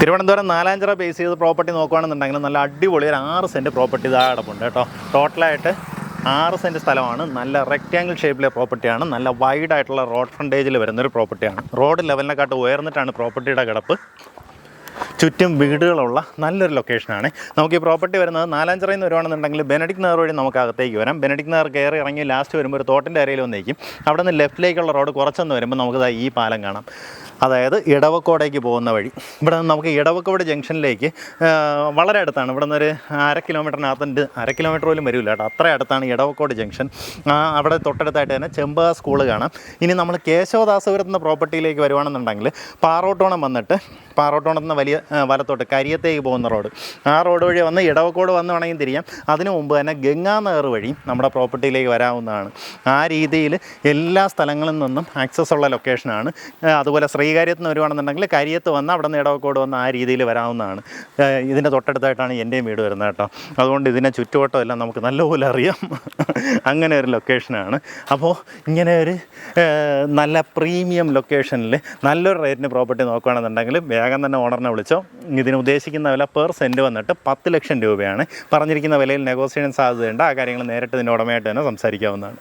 Thiruvananthapuram Nalanchira base ചെയ്ത് property നോക്കുകയാണെന്നുണ്ടെങ്കിൽ നല്ല അടിപൊളി ഒരു ആറ് സെന്റ് പ്രോപ്പർട്ടി ഇതാ കിടപ്പുണ്ട് കേട്ടോ. ടോട്ടലായിട്ട് ആറ് സെന്റ് സ്ഥലമാണ്. നല്ല റെക്റ്റാങ്കിൾ ഷേപ്പിലെ പ്രോപ്പർട്ടിയാണ് നല്ല വൈഡ് ആയിട്ടുള്ള റോഡ് ഫ്രണ്ടേജിൽ വരുന്നൊരു പ്രോപ്പർട്ടിയാണ് റോഡ് ലെവലിനെക്കാട്ട് ഉയർന്നിട്ടാണ് പ്രോപ്പർട്ടിയുടെ കിടപ്പ്. ചുറ്റും വീടുകളുള്ള നല്ലൊരു ലൊക്കേഷനാണ് നമുക്ക് ഈ പ്രോപ്പർട്ടി വരുന്നത് നാലാഞ്ചിറയിൽ നിന്ന് വരുവാണെന്നുണ്ടെങ്കിൽ ബെനഡിക് നഗർ വഴി നമുക്ക് അകത്തേക്ക് വരാം. ബെനഡിക് നഗർ കയറി ഇറങ്ങി ലാസ്റ്റ് വരുമ്പോൾ ഒരു തോട്ടിന്റെ അരയിൽ വന്നേക്കും. അവിടെ നിന്ന് ലെഫ്റ്റിലേക്കുള്ള റോഡ് കുറച്ചൊന്ന് വരുമ്പോൾ നമുക്ക് ഈ പാലം കാണാം. അതായത് ഇടവക്കോടേക്ക് പോകുന്ന വഴി. ഇവിടെ നിന്ന് നമുക്ക് ഇടവക്കോട് ജംഗ്ഷനിലേക്ക് വളരെ അടുത്താണ്. ഇവിടെ നിന്നൊരു അര കിലോമീറ്ററിനകത്തുണ്ട് അര കിലോമീറ്റർ പോലും വരില്ല കേട്ടോ. അത്ര അടുത്താണ് ഇടവക്കോട് ജംഗ്ഷൻ. അവിടെ തൊട്ടടുത്തായിട്ട് തന്നെ ചെമ്പ സ്കൂൾ കാണാം. ഇനി നമ്മൾ കേശവദാസപുരത്ത് നിന്ന് പ്രോപ്പർട്ടിയിലേക്ക് വരുവാണെന്നുണ്ടെങ്കിൽ പാറോട്ടോണം വന്നിട്ട് പാറോട്ടോണത്ത് നിന്ന് വലിയ വലത്തോട്ട് കരിയത്തേക്ക് പോകുന്ന റോഡ്. ആ റോഡ് വഴി വന്ന് ഇടവക്കോട് വന്ന് വേണമെങ്കിൽ തിരിയാം. അതിനു മുമ്പ് തന്നെ ഗംഗാനഗർ വഴി നമ്മുടെ പ്രോപ്പർട്ടിയിലേക്ക് വരാവുന്നതാണ്. ആ രീതിയിൽ എല്ലാ സ്ഥലങ്ങളിൽ നിന്നും ആക്സസ് ഉള്ള ലൊക്കേഷനാണ് അതുപോലെ അതുപോലെ ശ്രീകാര്യത്ത് നിന്ന് വരുവാണെന്നുണ്ടെങ്കിൽ കരിയത്ത് വന്ന് അവിടെ നിന്ന് ഇടവക്കോട് വന്ന് ആ രീതിയിൽ വരാവുന്നതാണ്. ഇതിന്റെ തൊട്ടടുത്തായിട്ടാണ് എന്റെയും വീട് വരുന്നത് കേട്ടോ. അതുകൊണ്ട് ഇതിനെ ചുറ്റുവട്ടം എല്ലാം നമുക്ക് നല്ലപോലെ അറിയാം. അങ്ങനെ ഒരു ലൊക്കേഷനാണ്. അപ്പോൾ ഇങ്ങനെ ഒരു നല്ല പ്രീമിയം ലൊക്കേഷനിൽ നല്ലൊരു റേറ്റിന് പ്രോപ്പർട്ടി നോക്കുകയാണെന്നുണ്ടെങ്കിൽ വേഗം തന്നെ ഓണറിനെ വിളിച്ചോ. ഇതിന് ഉദ്ദേശിക്കുന്ന വില പെർ സെന്റ് വന്നിട്ട് പത്ത് ലക്ഷം രൂപയാണ്. പറഞ്ഞിരിക്കുന്ന വിലയിൽ നെഗോസിയേഷൻ സാധ്യതയുണ്ട്. ആ കാര്യങ്ങൾ നേരിട്ട് ഇതിന്റെ ഉടമയായിട്ട് തന്നെ സംസാരിക്കാവുന്നതാണ്.